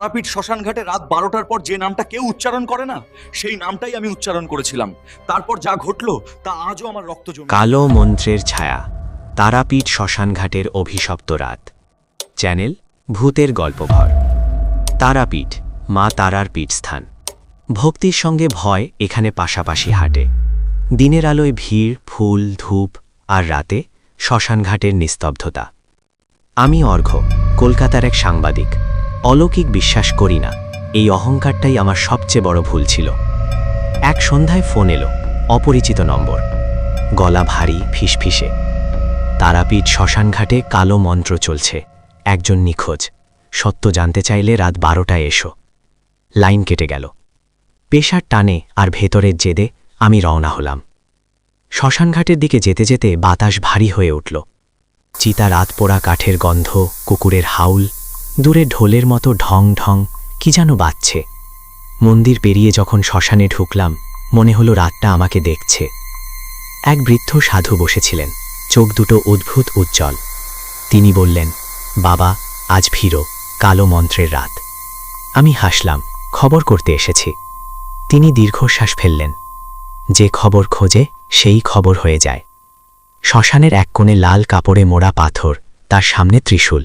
তারাপীঠ শ্মশান ঘাটে রাত বারোটার পর যে নামটা কেউ উচ্চারণ করে না, সেই নামটাই আমি উচ্চারণ করেছিলাম। তারপর যা ঘটলো, তা আজও আমার রক্ত জমে। কালো মন্ত্রের ছায়া, তারাপীঠ শ্মশানঘাটের অভিশপ্ত রাত। চ্যানেল, ভূতের গল্পঘর। তারাপীঠ, মা তারার পীঠস্থান। ভক্তির সঙ্গে ভয় এখানে পাশাপাশি হাঁটে। দিনের আলোয় ভিড়, ফুল, ধূপ আর রাতে শ্মশানঘাটের নিস্তব্ধতা। আমি অর্ঘ্য, কলকাতার এক সাংবাদিক। অলৌকিক বিশ্বাস করি না। এই অহংকারটাই আমার সবচেয়ে বড় ভুল ছিল। এক সন্ধ্যায় ফোন এলো, অপরিচিত নম্বর। গলা ভারী, ফিসফিসে। তারাপীঠ শ্মশানঘাটে কালো মন্ত্র চলছে। একজন নিখোঁজ। সত্য জানতে চাইলে রাত বারোটায় এসো। লাইন কেটে গেল। পেশার টানে আর ভেতরের জেদে আমি রওনা হলাম। শ্মশানঘাটের দিকে যেতে যেতে বাতাস ভারী হয়ে উঠল। চিতা রাত পোড়া কাঠের গন্ধ, কুকুরের হাউল দূরে ঢোলের মতো ঢং ঢং, কি যেন বাজছে। মন্দির পেরিয়ে যখন শ্মশানে ঢুকলাম, মনে হলো রাতটা আমাকে দেখছে। এক বৃদ্ধ সাধু বসেছিলেন, চোখ দুটো অদ্ভুত উজ্জ্বল। তিনি বললেন, বাবা, আজ ফিরো কালো মন্ত্রের রাত। আমি হাসলাম, খবর করতে এসেছি। তিনি দীর্ঘশ্বাস ফেললেন। যে খবর খোঁজে, সেই খবর হয়ে যায়। শ্মশানের এক কোণে লাল কাপড়ে মোড়া পাথর, তার সামনে ত্রিশূল।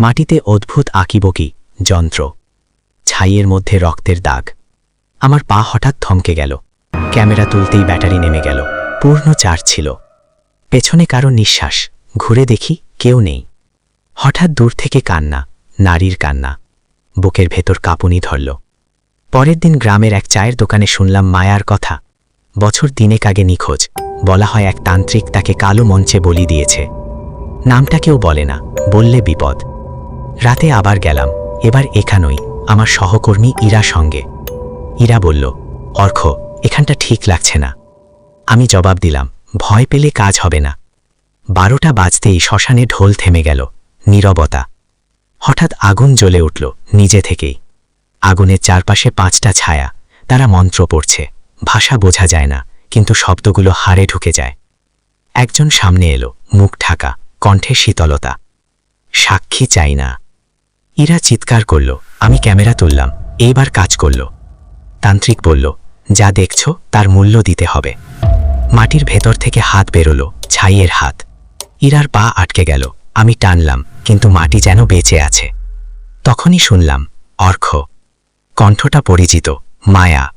মাটিতে অদ্ভুত আঁকিবকি, যন্ত্র, ছাইয়ের মধ্যে রক্তের দাগ। আমার পা হঠাৎ থমকে গেল। ক্যামেরা তুলতেই ব্যাটারি নেমে গেল। পূর্ণ চার্জ ছিল। পেছনে কারও নিঃশ্বাস। ঘুরে দেখি কেউ নেই। হঠাৎ দূর থেকে কান্না, নারীর কান্না। বুকের ভেতর কাঁপুনি ধরল। পরের দিন গ্রামের এক চায়ের দোকানে শুনলাম মায়ার কথা। বছর দিনেক আগে নিখোঁজ। বলা হয় এক তান্ত্রিক তাকে কালো মঞ্চে বলি দিয়েছে। নামটা কেউ বলে না, বললে বিপদ। রাতে আবার গেলাম। এবার এখানই আমার সহকর্মী ইরা সঙ্গে। ইরা বলল, অর্ঘ, এখানটা ঠিক লাগছে না। আমি জবাব দিলাম, ভয় পেলে কাজ হবে না। বারোটা বাজতেই শ্মশানে ঢোল থেমে গেল, নীরবতা। হঠাৎ আগুন জ্বলে উঠল নিজে থেকেই। আগুনের চারপাশে পাঁচটা ছায়া, তারা মন্ত্র পড়ছে। ভাষা বোঝা যায় না, কিন্তু শব্দগুলো হাড়ে ঢুকে যায়। একজন সামনে এলো, মুখ ঢাকা, কণ্ঠে শীতলতা। সাক্ষী চাই না। ইরা চিৎকার করল, আমি ক্যামেরা তুললাম, এইবার কাজ করল। তান্ত্রিক বলল, যা দেখছ, তার মূল্য দিতে হবে। মাটির ভেতর থেকে হাত বেরোলো, ছাইয়ের হাত। ইরার পা আটকে গেল, আমি টানলাম, কিন্তু মাটি যেন বেঁচে আছে। তখনই শুনলাম অর্ঘ কণ্ঠটা পরিচিত, মায়া।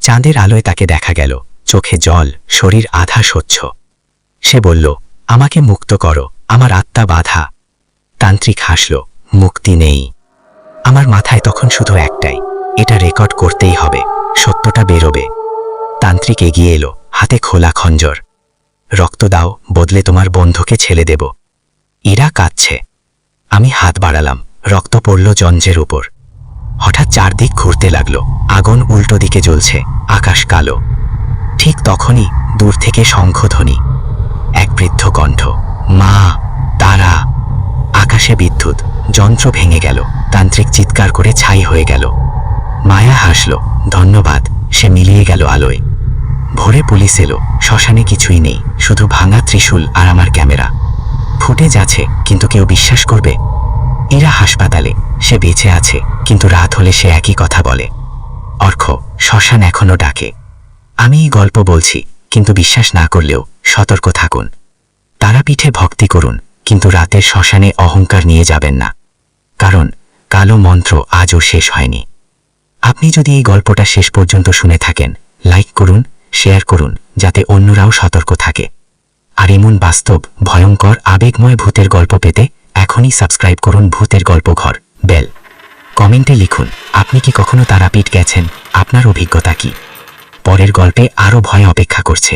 চাঁদের আলোয় তাকে দেখা গেল, চোখে জল, শরীর আধা স্বচ্ছ। সে বলল, আমাকে মুক্ত করো, আমার আত্মা বাধা। তান্ত্রিক হাসল মুক্তি নেই। আমার মাথায় তখন শুধু একটাই, এটা রেকর্ড করতেই হবে, সত্যটা বেরোবে। তান্ত্রিক এগিয়ে এলো, হাতে খোলা খঞ্জর। রক্ত দাও, বদলে তোমার বন্ধুকে ছেলে দেব। ইরা কাঁদছে। আমি হাত বাড়ালাম, রক্ত পড়ল জঞ্জের উপর। হঠাৎ চারদিক ঘুরতে লাগল, আগুন উল্টো দিকে জ্বলছে, আকাশ কালো। ঠিক তখনই দূর থেকে শঙ্খধ্বনি। এক বৃদ্ধ কণ্ঠ, মা, তারা। আকাশে বিদ্যুৎ। যন্ত্র ভেঙে গেল। তান্ত্রিক চিৎকার করে ছাই হয়ে গেল। মায়া হাসল। ধন্যবাদ। সে মিলিয়ে গেল আলোয়। ভোরে পুলিশ এলো। শ্মশানে কিছুই নেই। শুধু ভাঙা ত্রিশূল আর আমার ক্যামেরা। ফুটেজ আছে, কিন্তু কেউ বিশ্বাস করবে? এরা হাসপাতালে। সে বেঁচে আছে, কিন্তু রাত হলে সে একই কথা বলে। অর্ঘ, শ্মশান এখনও ডাকে। আমি এই গল্প বলছি, কিন্তু বিশ্বাস না করলেও সতর্ক থাকুন। তারাপীঠে ভক্তি করুন, কিন্তু রাতের শ্মশানে অহংকার নিয়ে যাবেন না। কারণ কালো মন্ত্র আজও শেষ হয়নি। আপনি যদি এই গল্পটা শেষ পর্যন্ত শুনে থাকেন, লাইক করুন, শেয়ার করুন, যাতে অন্যরাও সতর্ক থাকে। আর এমন বাস্তব, ভয়ঙ্কর, আবেগময় ভূতের গল্প পেতে এখনই সাবস্ক্রাইব করুন ভূতের গল্প ঘর, বেল। কমেন্টে লিখুন, আপনি কি কখনো তারাপীঠ গেছেন? আপনার অভিজ্ঞতা কি? পরের গল্পে আরও ভয় অপেক্ষা করছে।